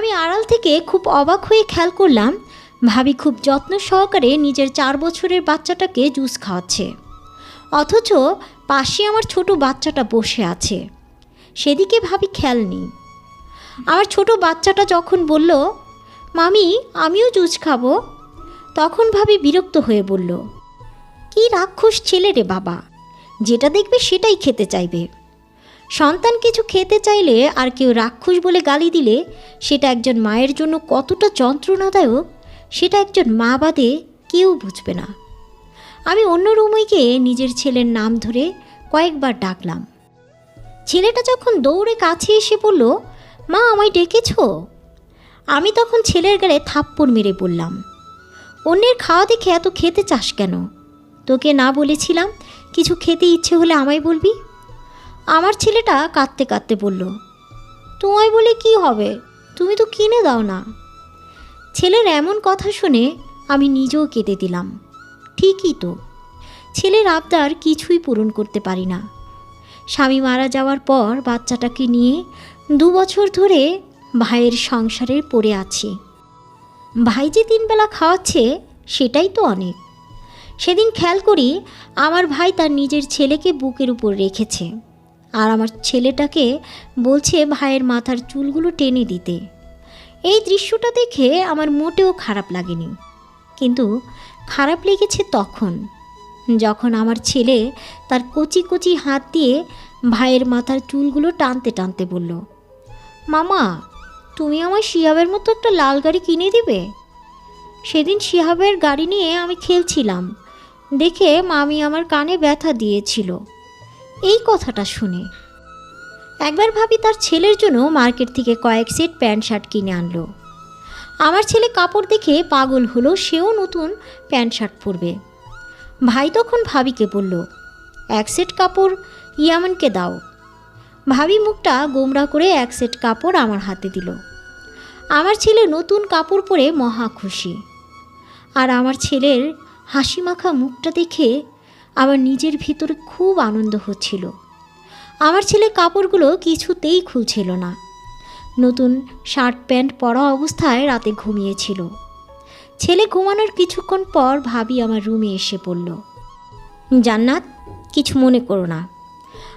আমি আড়াল থেকে খুব অবাক হয়ে খেয়াল করলাম, ভাবি খুব যত্ন সহকারে নিজের চার বছরের বাচ্চাটাকে জুস খাওয়াচ্ছে। অথচ পাশে আমার ছোট বাচ্চাটা বসে আছে। সেদিকে ভাবি খেয়াল নেই। আমার ছোট বাচ্চাটা যখন বলল, মামি, আমিও জুস খাব, তখন ভাবি বিরক্ত হয়ে বলল, কি রাক্ষস ছেলে রে বাবা, যেটা দেখবে সেটাই খেতে চাইবে। সন্তান কিছু খেতে চাইলে আর কেউ রাক্ষস বলে গালি দিলে, সেটা একজন মায়ের জন্য কতটা যন্ত্রণাদায়ক, সেটা একজন মা বাদে কেউ বুঝবে না। আমি অন্য রুমইকে নিজের ছেলের নাম ধরে কয়েকবার ডাকলাম। ছেলেটা যখন দৌড়ে কাছে এসে বলল, মা, আমায় ডেকেছ? আমি তখন ছেলের গালে থাপ্পড় মেরে বললাম অন্যের খাওয়া দেখে এত খেতে চাস কেন? তোকে না বলেছিলাম, কিছু খেতে ইচ্ছে হলে আমায় বলবি? আমার ছেলেটা কাঁদতে কাঁদতে বলল, তোমায় বলে কি হবে? তুমি তো কিনে দাও না। ছেলের এমন কথা শুনে আমি নিজেও কেঁদে দিলাম। ঠিকই তো, ছেলের আবদার কিছুই পূরণ করতে পারি না। স্বামী মারা যাওয়ার পর বাচ্চাটাকে নিয়ে দু বছর ধরে ভাইয়ের সংসারে পড়ে আছি। ভাই যে তিনবেলা খাওয়াচ্ছে সেটাই তো অনেক। সেদিন খেয়াল করি আমার ভাই তার নিজের ছেলেকে বুকের উপর রেখেছে। আর আমার ছেলেটাকে বলছে ভাইয়ের মাথার চুলগুলো টেনে দিতে। এই দৃশ্যটা দেখে আমার মোটেও খারাপ লাগেনি। কিন্তু খারাপ লেগেছে তখন, যখন আমার ছেলে তার কচি কচি হাত দিয়ে ভাইয়ের মাথার চুলগুলো টানতে টানতে বলল, মামা, তুমি আমার শিহাবের মতো একটা লাল গাড়ি কিনে দিবে? সেদিন শিহাবের গাড়ি নিয়ে আমি খেলছিলাম, দেখে মামি আমার কানে ব্যথা দিয়েছিল। এই কথাটা শুনে। একবার ভাবি তার ছেলের জন্য মার্কেট থেকে কয়েক সেট প্যান্ট শার্ট কিনে আনলো। আমার ছেলে কাপড় দেখে পাগল হলো, সেও নতুন প্যান্ট শার্ট পরবে। ভাই তখন ভাবিকে বলল, এক সেট কাপড় ইয়ামানকে দাও। ভাবি মুখটা গোমরা করে এক সেট কাপড় আমার হাতে দিল। আমার ছেলে নতুন কাপড় পরে মহা খুশি। আর আমার ছেলের হাসি মাখা মুখটা দেখে আমার নিজের ভিতরে খুব আনন্দ হচ্ছিল। আমার ছেলে কাপড়গুলো কিছুতেই খুলছিল না। নতুন শার্ট প্যান্ট পরা অবস্থায় রাতে ঘুমিয়েছিল। ছেলে ঘুমানোর কিছুক্ষণ পর ভাবি আমার রুমে এসে পড়ল। জান্নাত, কিছু মনে করো না।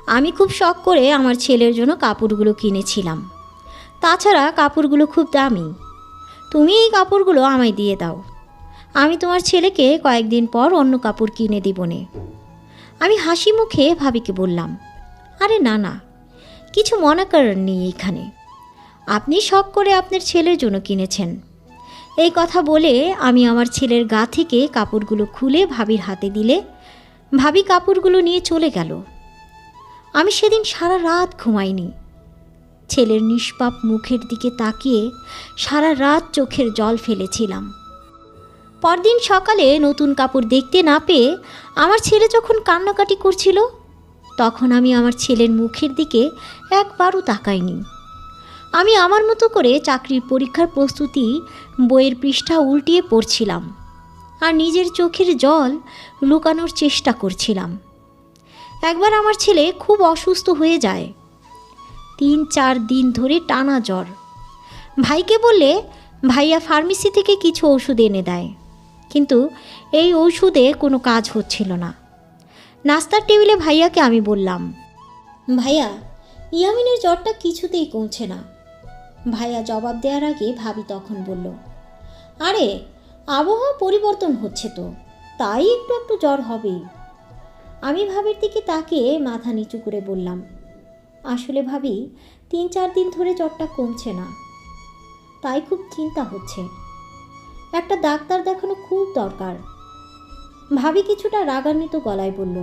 আমি খুব শখ করে আমার ছেলের জন্য কাপড়গুলো কিনেছিলাম। তাছাড়া কাপড়গুলো খুব দামি। তুমি এই কাপড়গুলো আমায় দিয়ে দাও। আমি তোমার ছেলেকে কয়েকদিন পর অন্য কাপড় কিনে দিবনে। আমি হাসি মুখে ভাবিকে বললাম, আরে না না, কিছু মনে করার নেই এখানে। আপনি শখ করে আপনার ছেলের জন্য কিনেছেন। এই কথা বলে আমি আমার ছেলের গা থেকে কাপড়গুলো খুলে ভাবির হাতে দিলে ভাবি কাপড়গুলো নিয়ে চলে গেল। আমি সেদিন সারা রাত ঘুমাইনি। ছেলের নিষ্পাপ মুখের দিকে তাকিয়ে সারা রাত চোখের জল ফেলেছিলাম। পরদিন সকালে নতুন কাপড় দেখতে না পেয়ে আমার ছেলে যখন কান্নাকাটি করছিল, তখন আমি আমার ছেলের মুখের দিকে একবারও তাকাইনি। আমি আমার মতো করে চাকরির পরীক্ষার প্রস্তুতি বইয়ের পৃষ্ঠা উল্টিয়ে পড়ছিলাম আর নিজের চোখের জল লুকানোর চেষ্টা করছিলাম। একবার আমার ছেলে খুব অসুস্থ হয়ে যায়। তিন চার দিন ধরে টানা জ্বর। ভাইকে বললে, ভাইয়া ফার্মেসি থেকে কিছু ওষুধ এনে দেয়। কিন্তু এই ওষুধে কোনো কাজ হচ্ছিল না। নাস্তার টেবিলে ভাইয়াকে আমি বললাম, ভাইয়া, ইয়ামিনের জ্বরটা কিছুতেই কমছে না। ভাইয়া জবাব দেওয়ার আগে ভাবি তখন বলল, আরে, আবহাওয়া পরিবর্তন হচ্ছে তো, তাই একটু একটু জ্বর হবেই। আমি ভাবির দিকে তাকিয়ে মাথা নিচু করে বললাম, আসলে ভাবি, তিন চার দিন ধরে জ্বরটা কমছে না। তাই খুব চিন্তা হচ্ছে। একটা ডাক্তার দেখানো খুব দরকার। ভাবি কিছুটা রাগান্বিত গলায় বলল,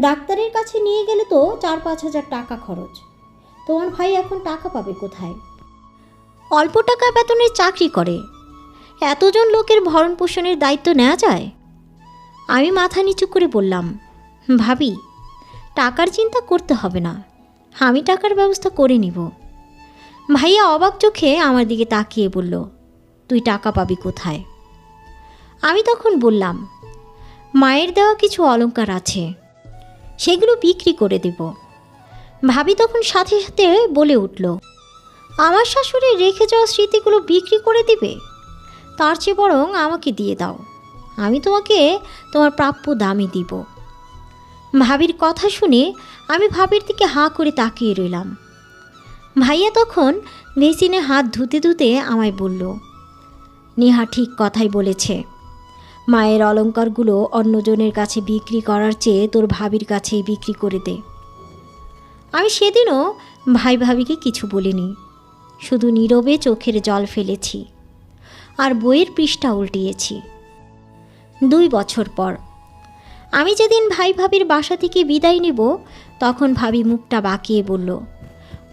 ডাক্তারের কাছে নিয়ে গেলে তো চার পাঁচ হাজার টাকা খরচ। তোমার ভাই এখন টাকা পাবে কোথায়? অল্প টাকা বেতনের চাকরি করে। এতজন লোকের ভরণ পোষণের দায়িত্ব নেওয়া যায়? আমি মাথা নিচু করে বললাম, ভাবি, টাকার চিন্তা করতে হবে না। আমি টাকার ব্যবস্থা করে নিব। ভাইয়া অবাক চোখে আমার দিকে তাকিয়ে বলল তুই টাকা পাবি কোথায়? আমি তখন বললাম, মায়ের দেওয়া কিছু অলংকার আছে, সেগুলো বিক্রি করে দেব। ভাবি তখন সাথে সাথে বলে উঠল, আমার শাশুড়ি রেখে যাওয়া স্মৃতিগুলো বিক্রি করে দিবে? তার চেয়ে বরং আমাকে দিয়ে দাও, আমি তোমাকে তোমার প্রাপ্য দামই দিব। ভাবির কথা শুনে আমি ভাবির দিকে হাঁ করে তাকিয়ে রইলাম। ভাইয়া তখন বেসিনে হাত ধুতে ধুতে আমায় বলল নেহা ঠিক কথাই বলেছে। মায়ের অলংকারগুলো অন্যজনের কাছে বিক্রি করার চেয়ে তোর ভাবির কাছেই বিক্রি করে দে। আমি সেদিনও ভাই ভাবিকে কিছু বলিনি। শুধু নীরবে চোখের জল ফেলেছি আর বইয়ের পৃষ্ঠা উল্টিয়েছি। দুই বছর পর আমি যেদিন ভাই ভাবির বাসা থেকে বিদায় নেব, তখন ভাবি মুখটা বাঁকিয়ে বলল,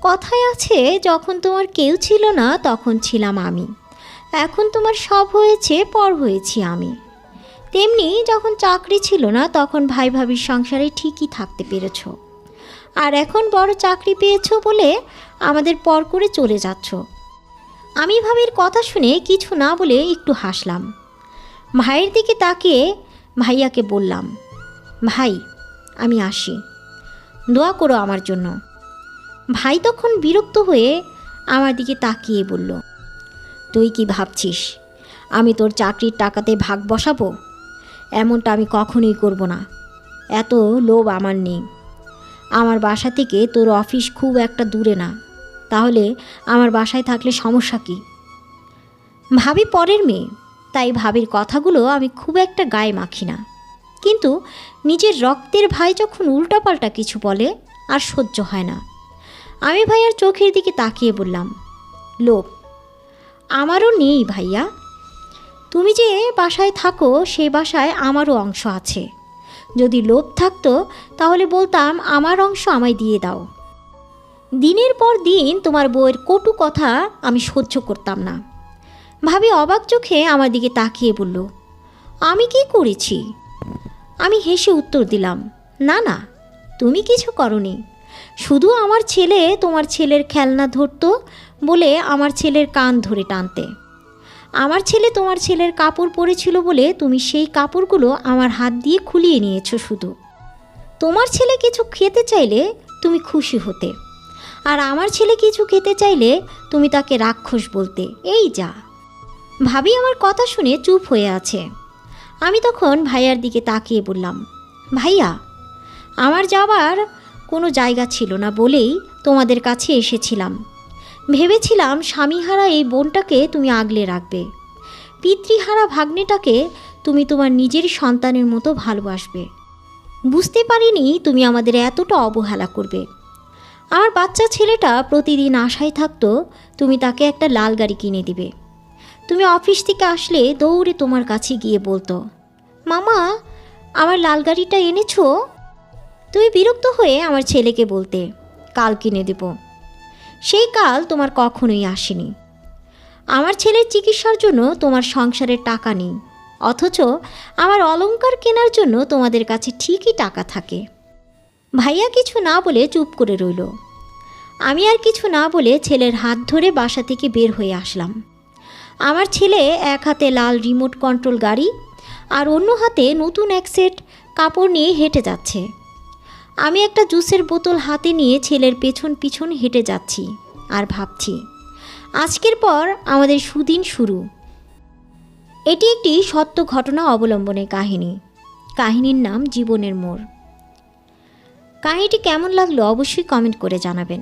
কথায় আছে, যখন তোমার কেউ ছিল না, তখন ছিলাম আমি। এখন তোমার সব হয়েছে, পর হয়েছি আমি। তেমনি যখন চাকরি ছিল না, তখন ভাই ভাবির সংসারে ঠিকই থাকতে পেরেছ। আর এখন বড় চাকরি পেয়েছ বলে আমাদের পর করে চলে যাচ্ছ। আমি ভাবির কথা শুনে কিছু না বলে একটু হাসলাম। ভাইয়ের দিকে তাকিয়ে ভাইয়াকে বললাম, ভাই, আমি আসি। দোয়া করো আমার জন্য। ভাই তখন বিরক্ত হয়ে আমার দিকে তাকিয়ে বলল তুই কি ভাবছিস? আমি তোর চাকরির টাকাতে ভাগ বসাবো? এমনটা আমি কখনোই করব না। এত লোভ আমার নেই। আমার বাসা থেকে তোর অফিস খুব একটা দূরে না। তাহলে আমার বাসায় থাকলে সমস্যা কি? ভাবি পরের মেয়ে। তাই ভাবির কথাগুলো আমি খুব একটা গায়ে মাখি না। কিন্তু নিজের রক্তের ভাই যখন উল্টাপাল্টা কিছু বলে, আর সহ্য হয় না। আমি ভাইয়ার চোখের দিকে তাকিয়ে বললাম, লোভ আমারও নেই ভাইয়া। তুমি যে বাসায় থাকো সেই বাসায় আমারও অংশ আছে। যদি লোভ থাকতো, তাহলে বলতাম আমার অংশ আমায় দিয়ে দাও। দিনের পর দিন তোমার বউয়ের কটু কথা আমি সহ্য করতাম না। ভাবি অবাক চোখে আমার দিকে তাকিয়ে বলল, আমি কি করেছি? আমি হেসে উত্তর দিলাম, না না, তুমি কিছু করনি। শুধু আমার ছেলে তোমার ছেলের খেলনা ধরতো বলে আমার ছেলের কান ধরে টানতে। আমার ছেলে তোমার ছেলের কাপড় পরেছিল বলে তুমি সেই কাপড়গুলো আমার হাত দিয়ে খুলিয়ে নিয়েছো শুধু। তোমার ছেলে কিছু খেতে চাইলে তুমি খুশি হতে। আর আমার ছেলে কিছু খেতে চাইলে তুমি তাকে রাক্ষস বলতে। এই যা। ভাবি আমার কথা শুনে চুপ হয়ে আছে। আমি তখন ভাইয়ার দিকে তাকিয়ে বললাম, ভাইয়া, আমার যাবার কোনো জায়গা ছিল না বলেই তোমাদের কাছে এসেছিলাম। ভেবেছিলাম স্বামীহারা এই বোনটাকে তুমি আগলে রাখবে। পিতৃহারা ভাগ্নেটাকে তুমি তোমার নিজের সন্তানের মতো ভালোবাসবে। বুঝতে পারিনি তুমি আমাদের এতটা অবহেলা করবে। আমার বাচ্চা ছেলেটা প্রতিদিন আশায় থাকতো তুমি তাকে একটা লাল গাড়ি কিনে দিবে। তুমি অফিস থেকে আসলে দৌড়ে তোমার কাছে গিয়ে বলতো, মামা, আমার লাল গাড়িটা এনেছো? তুমি বিরক্ত হয়ে আমার ছেলেকে বলতে, কাল কিনে দেব। সেই কাল তোমার কখনোই আসেনি। আমার ছেলের চিকিৎসার জন্য তোমার সংসারের টাকা নেই, অথচ আমার অলংকার কেনার জন্য তোমাদের কাছে ঠিকই টাকা থাকে। ভাইয়া কিছু না বলে চুপ করে রইল। আমি আর কিছু না বলে ছেলের হাত ধরে বাসা থেকে বের হয়ে আসলাম। আমার ছেলে এক হাতে লাল রিমোট কন্ট্রোল গাড়ি আর অন্য হাতে নতুন এক সেট কাপড় নিয়ে হেঁটে যাচ্ছে। আমি একটা জুসের বোতল হাতে নিয়ে ছেলের পেছন পিছন হেঁটে যাচ্ছি আর ভাবছি, আজকের পর আমাদের সুদিন শুরু। এটি একটি সত্য ঘটনা অবলম্বনে কাহিনী। কাহিনীর নাম জীবনের মোড়। কাহিনীটি কেমন লাগল অবশ্যই কমেন্ট করে জানাবেন।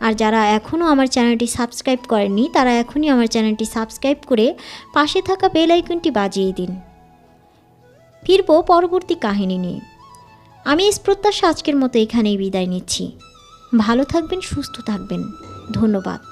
আর যারা এখনও আমার চ্যানেলটি সাবস্ক্রাইব করেননি, তারা এখনই আমার চ্যানেলটি সাবস্ক্রাইব করে পাশে থাকা বেল আইকনটি বাজিয়ে দিন। ফিরবো পরবর্তী কাহিনী নিয়ে। আমি এই প্রত্যাশা আজকের মতো এখানেই বিদায় নিচ্ছি। ভালো থাকবেন সুস্থ থাকবেন। ধন্যবাদ।